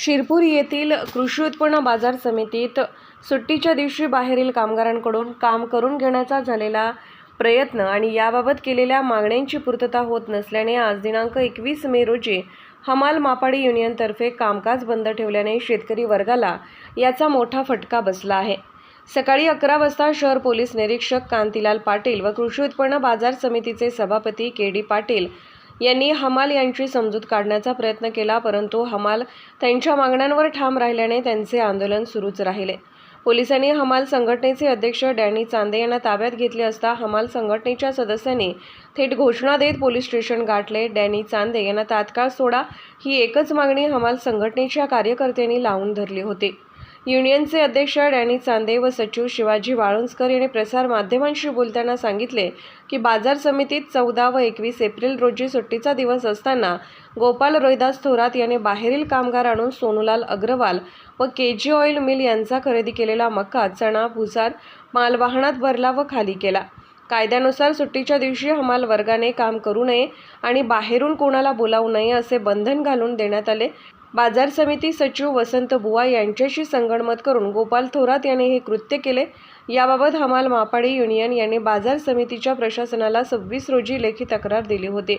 शिरपूर येथील कृषी उत्पन्न बाजार समितीत सुट्टीच्या दिवशी बाहेरील कामगारांकडून काम करून घेण्याचा झालेला प्रयत्न आणि याबाबत केलेल्या मागण्यांची पूर्तता होत नसल्याने आज दिनांक एकवीस मे रोजी हमाल मापाडी युनियनतर्फे कामकाज बंद ठेवल्याने शेतकरी वर्गाला याचा मोठा फटका बसला आहे. सकाळी अकरा वाजता शहर पोलीस निरीक्षक कांतीलाल पाटील व कृषी उत्पन्न बाजार समितीचे सभापती के डी पाटील यांनी हमाल यांची समजूत काढण्याचा प्रयत्न केला परंतु हमाल त्यांच्या मागण्यांवर ठाम राहिल्याने त्यांचे आंदोलन सुरूच राहिले. पोलिसांनी हमाल संघटनेचे अध्यक्ष डॅनी चांदे यांना ताब्यात घेतले असता हमाल संघटनेच्या सदस्यांनी थेट घोषणा देत पोलीस स्टेशन गाठले. डॅनी चांदे यांना तात्काळ सोडा ही एकच मागणी हमाल संघटनेच्या कार्यकर्त्यांनी लावून धरली होती. युनियनचे अध्यक्ष डॅनी चांदे व सचिव शिवाजी वाळुंजकर यांनी प्रसार माध्यमांशी बोलताना सांगितले की बाजार समितीत चौदा व एकवीस एप्रिल रोजी सुट्टीचा दिवस असताना गोपाल रोहिदास थोरात याने बाहेरील कामगार आणून सोनूलाल अग्रवाल व के जी ऑइल मिल यांचा खरेदी केलेला मका चणा भुसार मालवाहनात भरला व खाली केला. कायद्यानुसार सुट्टीच्या दिवशी हमाल वर्गाने काम करू नये आणि बाहेरून कोणाला बोलावू नये असे बंधन घालून देण्यात आले. बाजार समिती सचिव वसंत बुवा यांच्याशी संगणमत करून गोपाल थोरात याने हे कृत्य केले. याबाबत हमाल मापाडी युनियन यांनी बाजार समितीच्या प्रशासनाला सव्वीस रोजी लेखी तक्रार दिली होती.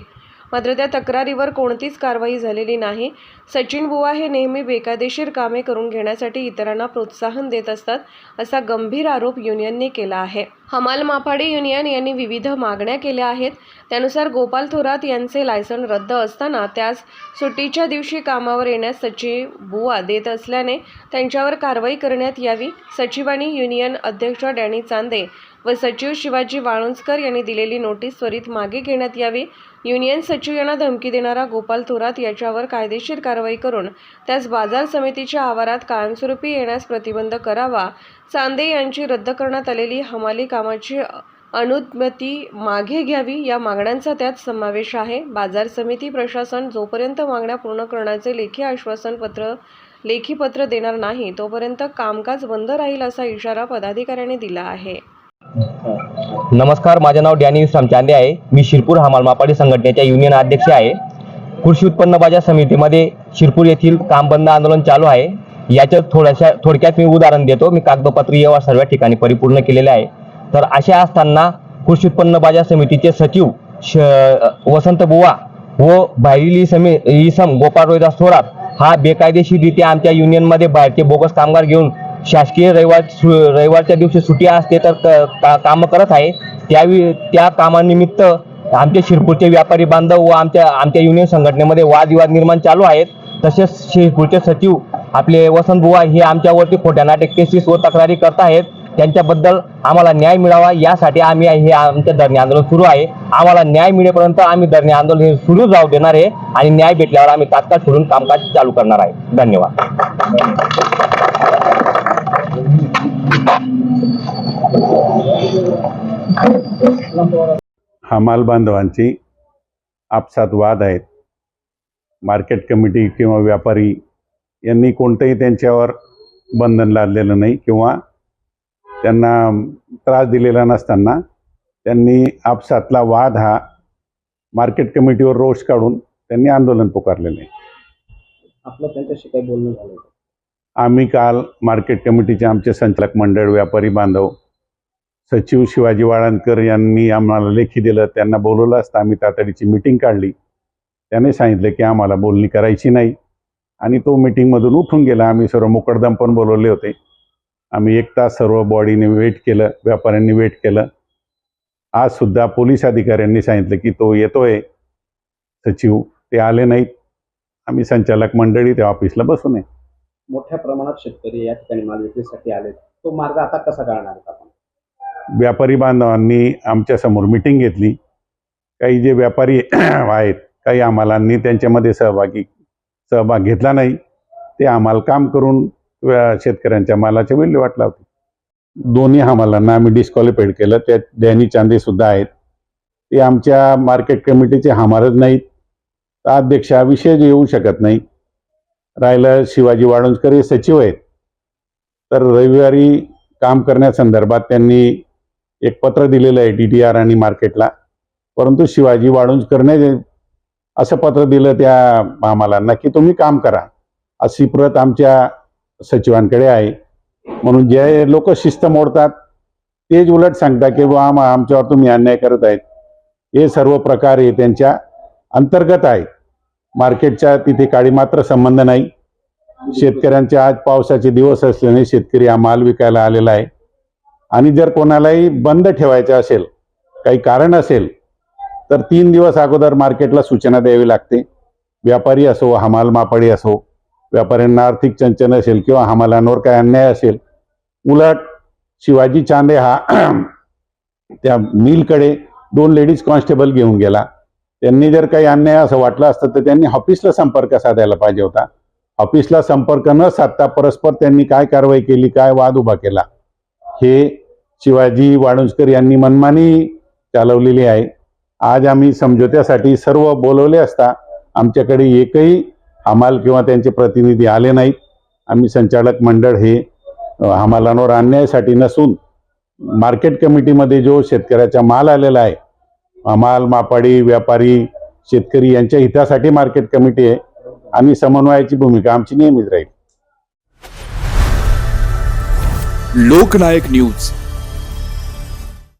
मात्र त्या तक्रारीवर कोणतीच कारवाई झालेली नाही. सचिन बुवा हे नेहमी बेकायदेशीर कामे करून घेण्यासाठी इतरांना प्रोत्साहन देत असतात असा गंभीर आरोप युनियनने केला आहे. हमाल माफाडे युनियन यांनी विविध मागण्या केल्या आहेत. त्यानुसार गोपाल थोरात यांचे लायसन रद्द असताना त्यास सुट्टीच्या दिवशी कामावर येण्यास सचिव बुवा देत असल्याने त्यांच्यावर कारवाई करण्यात यावी सचिवांनी युनियन अध्यक्ष डॅनी चांदे व सचिव शिवाजी वाळुंजकर यांनी दिलेली नोटीस त्वरित मागे घेण्यात यावी. युनियन सचिव यांना धमकी देणारा गोपाल थोरात याच्यावर कायदेशीर कारवाई करून त्यास बाजार समितीच्या आवारात कायमस्वरूपी येण्यास प्रतिबंध करावा. चांदे यांची रद्द करण्यात आलेली हमाली कामाची अनुमती मागे घ्यावी या मागण्यांचा त्यात समावेश आहे. बाजार समिती प्रशासन जोपर्यंत मागण्या पूर्ण करण्याचे लेखी आश्वासन पत्र लेखी पत्र देणार नाही तोपर्यंत कामकाज बंद राहील असा इशारा पदाधिकाऱ्यांनी दिला आहे. नमस्कार माझे नाव डॅनी विश्राम आहे. मी शिरपूर हमाल मापाडी संघटनेच्या युनियन अध्यक्ष आहे. कृषी उत्पन्न बाजार समितीमध्ये शिरपूर येथील काम बंद आंदोलन चालू आहे. याच्यात थोड्याशा थोडक्यात मी उदाहरण देतो. मी कागदपत्र व्यवहार सर्व ठिकाणी परिपूर्ण केलेले आहे. तर अशा असताना कृषी उत्पन्न बाजार समितीचे सचिव श वसंत बुवा व बाहेरील समी इसम गोपाळ रोहिदास थोरात हा बेकायदेशीररित्या आमच्या युनियनमध्ये बाहेरचे बोगस कामगार घेऊन शासकीय रविवार सु रविवारच्या दिवशी सुट्टी असते तर क- का कामं करत आहे. त्यावेळी त्या कामानिमित्त आमचे शिरपूरचे व्यापारी बांधव व आमच्या आमच्या युनियन संघटनेमध्ये वादविवाद निर्माण चालू आहेत. तसेच शिरपूरचे सचिव आपले वसंत बुवा हे आमच्यावरती खोट्या नाटक केसेस व तक्रारी करत आहेत. त्यांच्याबद्दल आम्हाला न्याय मिळावा यासाठी आम्ही हे आमचे धरणे आंदोलन सुरू आहे. आम्हाला न्याय मिळेपर्यंत आम्ही धरणे आंदोलन हे सुरू जाऊ देणार आहे आणि न्याय भेटल्यावर आम्ही तात्काळ सोडून कामकाज चालू करणार आहे. धन्यवाद. हमाल बांधवांची आपसात वाद आहेत. मार्केट कमिटी किंवा व्यापारी यांनी कोणतंही त्यांच्यावर बंधन लादलेलं नाही किंवा त्यांना त्रास दिलेला नसताना त्यांनी आपसातला वाद हा मार्केट कमिटीवर रोष काढून त्यांनी आंदोलन पुकारलेलं. आहे आपलं त्यांच्याशी काही बोलणं झालं? आम्ही काल मार्केट कमिटीचे आमचे संचालक मंडळ व्यापारी बांधव सचिव शिवाजी वाळंदकर यांनी आम्हाला लेखी दिलं. त्यांना बोलवलं असतं आम्ही तातडीची मिटिंग काढली. त्याने सांगितलं की आम्हाला बोलणी करायची नाही. आणि तो मिटिंगमधून उठून गेला. आम्ही सर्व मुकडदम पण बोलवले होते. आम्ही एक तास सर्व बॉडीने वेट केलं व्यापाऱ्यांनी वेट केलं. आज सुद्धा पोलीस अधिकाऱ्यांनी सांगितलं की तो येतोय. सचिव ते आले नाहीत. आम्ही संचालक मंडळी त्या ऑफिसला बसून आहे मोठ्या प्रमाणात शेतकरी या ठिकाणी माल विक्रीसाठी आले तो मार्ग आता कसा काढणार आपण? व्यापारी बांधवांनी आमच्यासमोर मिटिंग घेतली. काही जे व्यापारी आहेत काही आम्हालांनी त्यांच्यामध्ये सहभागी सहभाग घेतला नाही. ते आम्हाला काम करून शेतकऱ्यांच्या मालाच्या विल्हेवाट लावते दोन्ही हमालांना आम्ही डिस्क्वालिफाईड केलं. त्यात डॅनी चांदे सुद्धा आहेत. ते आमच्या मार्केट कमिटीचे हमालच नाहीत. तर अध्यक्ष हा विषय येऊ शकत नाही. राहिलं शिवाजी वाडुंजकर हे सचिव आहेत. तर रविवारी काम करण्यासंदर्भात त्यांनी एक पत्र दिलेलं आहे डी टी आर आणि मार्केटला परंतु शिवाजी वाळुंजकरने असं पत्र दिलं त्या आम्हाला की तुम्ही काम करा. अशी प्रत आमच्या सचिवांकडे आहे. म्हणून जे लोक शिस्त मोडतात तेच उलट सांगतात की बा आम आमच्यावर तुम्ही अन्याय करत आहेत. हे सर्व प्रकार हे त्यांच्या अंतर्गत आहे. मार्केटच्या तिथे काळी मात्र संबंध नाही. शेतकऱ्यांचे आज पावसाचे दिवस असल्याने शेतकरी हा माल विकायला आलेला आहे. आणि जर कोणालाही बंद ठेवायचं असेल काही कारण असेल तर तीन दिवस अगोदर मार्केटला सूचना द्यावी लागते. व्यापारी असो हमाल मापाडी असो व्यापाऱ्यांना आर्थिक चंचन असेल किंवा हमालांवर काय अन्याय असेल उलट शिवाजी चांदे हा त्या मिलकडे दोन लेडीज कॉन्स्टेबल घेऊन गेला. त्यांनी जर काही अन्याय असं वाटलं असतं तर त्यांनी ऑफिसला संपर्क साधायला पाहिजे होता. ऑफिसला संपर्क न साधता परस्पर त्यांनी काय कारवाई केली काय वाद उभा केला हे शिवाजी वाळुंजकर यांनी मनमानी चालवलेली आहे. आज आम्ही समझोत्यासाठी सर्व बोलवले असता आमच्याकडे एकही हमाल किंवा त्यांचे प्रतिनिधी आले नाहीत. आम्ही संचालक मंडळ हे हमालांवर अन्यायासाठी नसून मार्केट कमिटीमध्ये जो शेतकऱ्याचा माल आलेला आहे हमाल मापाडी व्यापारी शेतकरी यांच्या हितासाठी मार्केट कमिटी आहे. आणि समन्वयाची भूमिका आमची नेहमीच राहील. लोकनायक न्यूज.